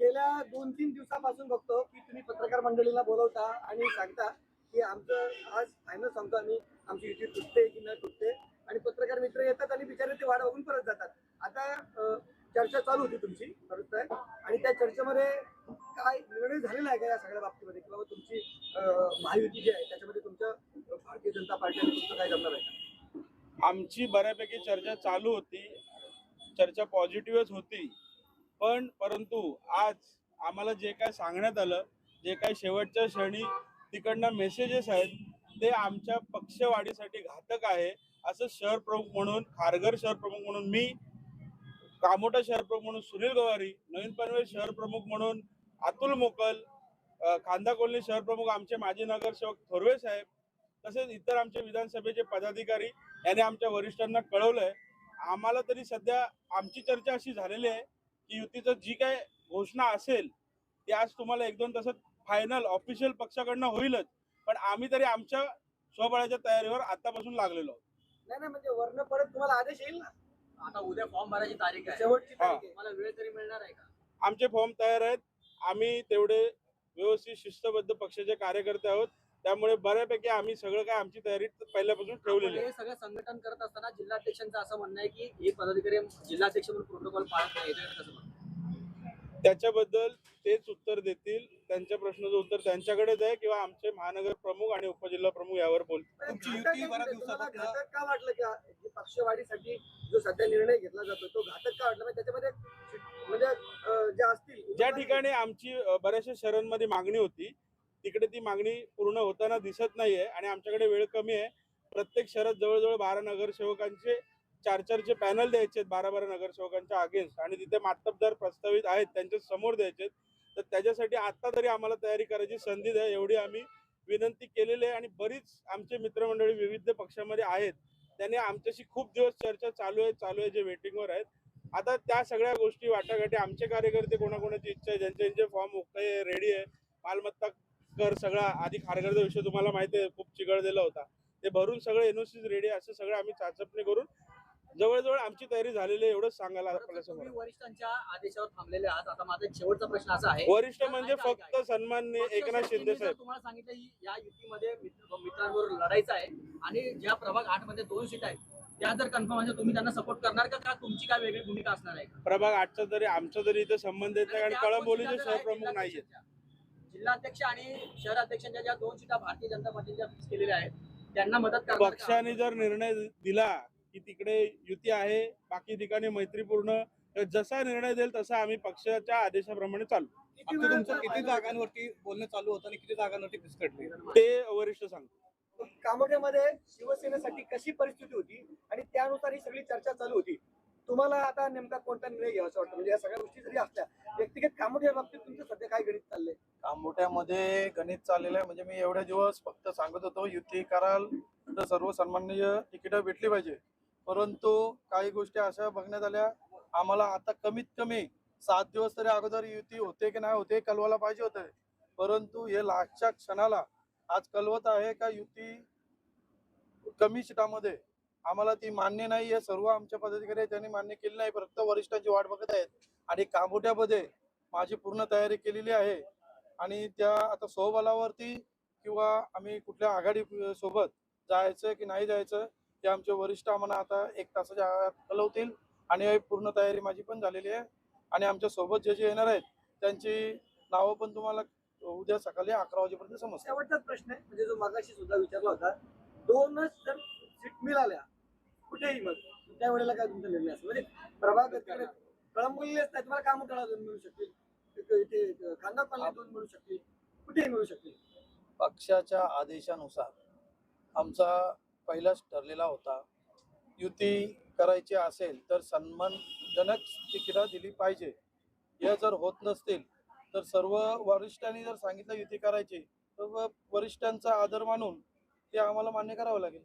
गेल्या दोन तीन दिवसापासून बघतो की तुम्ही पत्रकार मंडळीला बोलवता आणि सांगता की आमचं आज फायनल सांगतो आम्ही आमची युती तुटते की न तुटते. आणि पत्रकार मित्र येतात आणि बिचारे ते वाढ बघून परत जातात. आता चर्चा चालू होती तुमची परत आहे आणि त्या चर्चेमध्ये काय निर्णय झालेला आहे का या सगळ्या बाबतीमध्ये? किंवा तुमची महायुती जी आहे त्याच्यामध्ये तुमच्या भारतीय जनता पार्टी तुमचं काय जमणार आहे? आमची बऱ्यापैकी चर्चा चालू होती. चर्चा पॉझिटिव्हच होती. पण परंतु आज आम्हाला जे काय सांगण्यात आलं जे काय शेवटच्या क्षणी तिकडनं मेसेजेस आहेत ते आमच्या पक्षवाढीसाठी घातक आहे असं शहर प्रमुख म्हणून खारघर शहर प्रमुख म्हणून मी कामोटा शहर प्रमुख म्हणून सुनील गवारी नवीन पनवेल शहर प्रमुख म्हणून अतुल मोकल खांदा कॉलनी शहर प्रमुख आमचे माजी नगरसेवक थोरवे साहेब तसेच इतर आमचे विधानसभेचे पदाधिकारी यांनी आमच्या वरिष्ठांना कळवलंय. आम्हाला तरी सध्या आमची चर्चा अशी झालेली आहे की युतीचं जी काय घोषणा असेल ती आज तुम्हाला एक दोन तासात फायनल ऑफिशियल पक्षाकडनं होईलच. पण आम्ही तरी आमच्या स्वबळाच्या तयारीवर आतापासून लागलेलो आहोत. नाही नाही म्हणजे वर्ण परत तुम्हाला आदेश येईल ना? आता उद्या फॉर्म भरायची तारीख आहे. शेवटची हा. तारीख आहे. मला वेळ तरी मिळणार आहे का? आमचे फॉर्म तयार आहेत. आम्ही तेवढे व्यवस्थित शिस्तबद्ध पक्षाचे कार्यकर्ते आहोत. त्यामुळे बऱ्यापैकी आम्ही सगळं काय आमची तयारी पहिल्यापासून ठेवलेली आहे. हे सगळं संघटन करत असताना जिल्हाध्यक्षांचं असं म्हणणं आहे की हे पदाधिकारी जिल्हाध्यक्ष म्हणून प्रोटोकॉल पाळत नाही? त्याच्याबद्दल तेच उत्तर देतील. त्यांच्या प्रश्नाचं उत्तर त्यांच्याकडेच आहे किंवा आमचे महानगर प्रमुख आणि उपजिल्हा प्रमुख यावर का वाटलं की पक्षवाढीसाठी जो सध्या निर्णय घेतला जातो तो घातक का वाटला? म्हणजे त्याच्यामध्ये म्हणजे अं, जे असतील ज्या ठिकाणी आमची बऱ्याचशा शहरांमध्ये मागणी होती तिकडे ती मागणी पूर्ण होताना दिसत नाहीये आणि आमच्याकडे वेळ कमी आहे. प्रत्येक शहरात जवळजवळ बारा नगरसेवकांचे चार चारचे पॅनल द्यायचे आहेत बारा बारा नगरसेवकांच्या अगेन्स्ट आणि तिथे मातबदार प्रस्तावित आहेत त्यांच्यासमोर द्यायचे आहेत. तर त्याच्यासाठी आत्ता तरी आम्हाला तयारी करायची संधी द्या एवढी आम्ही विनंती केलेली आहे आणि बरीच आमचे मित्रमंडळी विविध पक्षामध्ये आहेत. त्यांनी आमच्याशी खूप दिवस चर्चा चालू आहे चालू आहे जे वेटिंगवर आहेत. आता त्या सगळ्या गोष्टी वाटाघाटी आमचे कार्यकर्ते कोणाकोणाची इच्छा आहे ज्यांचे ज्यांचे फॉर्म ओके रेडी आहे मालमत्ता कर सगळा आधी खारघरचा विषय तुम्हाला माहिती आहे खूप चिघळलेला होता. ते भरून सगळं एनओसीज रेडी असं सगळं आम्ही चाचपणी करून जवळजवळ आमची तयारी झालेली आहे एवढंच सांगायला आपल्यासमोर. वरिष्ठांच्या आदेशावर थांबलेले आहात. आता माझा एक शेवटचा प्रश्न असा आहे. वरिष्ठ म्हणजे फक्त सन्माननीय पक्ष एकनाथ शिंदे जर साहेब. तुम्हाला सांगितलं ही या युतीमध्ये मित्र- मित्रांबरोबर लढायचं आहे आणि ज्या प्रभाग आठमध्ये दोन सीट आहेत त्या जर कन्फर्म म्हणजे तुम्ही त्यांना सपोर्ट करणार का? का तुमची काय वेगळी भूमिका असणार आहे? प्रभाग आठचा तरी आमचा तरी इथे संबंध येत नाही आणि त्या कळंबोलीचे जर आहेत सहप्रमुख नाहीये जिल्हाध्यक्षांच्या. जिल्हाध्यक्ष आणि शहराध्यक्षांच्या ज्या दोन सीटा भारतीय जनता पार्टीच्या फिक्स केलेल्या आहेत त्यांना मदत? पक्षाने जर निर्णय दिला की तिकडे युती आहे बाकी ठिकाणी मैत्रीपूर्ण तर जसा निर्णय देईल तसा आम्ही पक्षाच्या आदेशाप्रमाणे चालू. तुमचं किती जागांवरती बोलणं चालू होतं आणि किती जागांवरती फिसकटले ते वरिष्ठ सांगतो. कामोठ्यामध्ये शिवसेनेसाठी कशी परिस्थिती होती आणि त्यानुसार ही सगळी चर्चा चालू होती? तुम्हाला आता नेमका कोणता निर्णय घ्यावासा वाटतं? म्हणजे या सगळ्या गोष्टी जरी असल्या व्यक्तिगत कामोठ्या बाबतीत तुमचं सध्या काय गणित चाललंय? कामोठ्यामध्ये गणित चाललेलं आहे. म्हणजे मी एवढ्या दिवस फक्त सांगत होतो युती कराल तर सर्व सन्माननीय तिकीटं भेटली पाहिजे. परंतु काही गोष्टी अशा बघण्यात आल्या आम्हाला आता कमीत कमी सात दिवस तरी अगोदर युती होते की नाही होते कळवायला पाहिजे होते. परंतु हे लास्टच्या क्षणाला आज कळवत आहे का युती कमी सीटामध्ये आम्हाला ती मान्य नाही आहे सर्व आमच्या पदाधिकारी त्यांनी मान्य केली नाही. फक्त वरिष्ठांची वाट बघत आहेत. आणि कामोट्यामध्ये माझी पूर्ण तयारी केलेली आहे. आणि त्या आता स्वबलावरती किंवा आम्ही कुठल्या आघाडी सोबत जायचं की नाही जायचं ते आमचे वरिष्ठ आम्हाला आता एक तासाच्या आत कळवतील. आणि पूर्ण तयारी माझी पण झालेली आहे. आणि आमच्यासोबत जे जे येणार आहेत त्यांची नावं पण तुम्हाला उद्या सकाळी अकरा वाजेपर्यंत समजतील. शेवटचाच प्रश्न आहे. म्हणजे जो मागाशी सुद्धा विचारला होता दोनच जर सीट मिळाल्या कुठेही मग त्यावेळेला काय तुमचा निर्णय असेल? म्हणजे प्रभाग तिकडे असतात नाही तुम्हाला काम कळा मिळू शकतील. पाला दोन मिळू कुठेही मिळू पक्षाच्या आदेशानुसार आमचा पहिलाच ठरलेला होता युती करायची असेल तर सन्मानजनक तिकिटा दिली पाहिजे. या जर होत नसतील तर सर्व वरिष्ठांनी जर सांगितलं युती करायची तर वरिष्ठांचा आदर मानून ते आम्हाला मान्य करावं लागेल.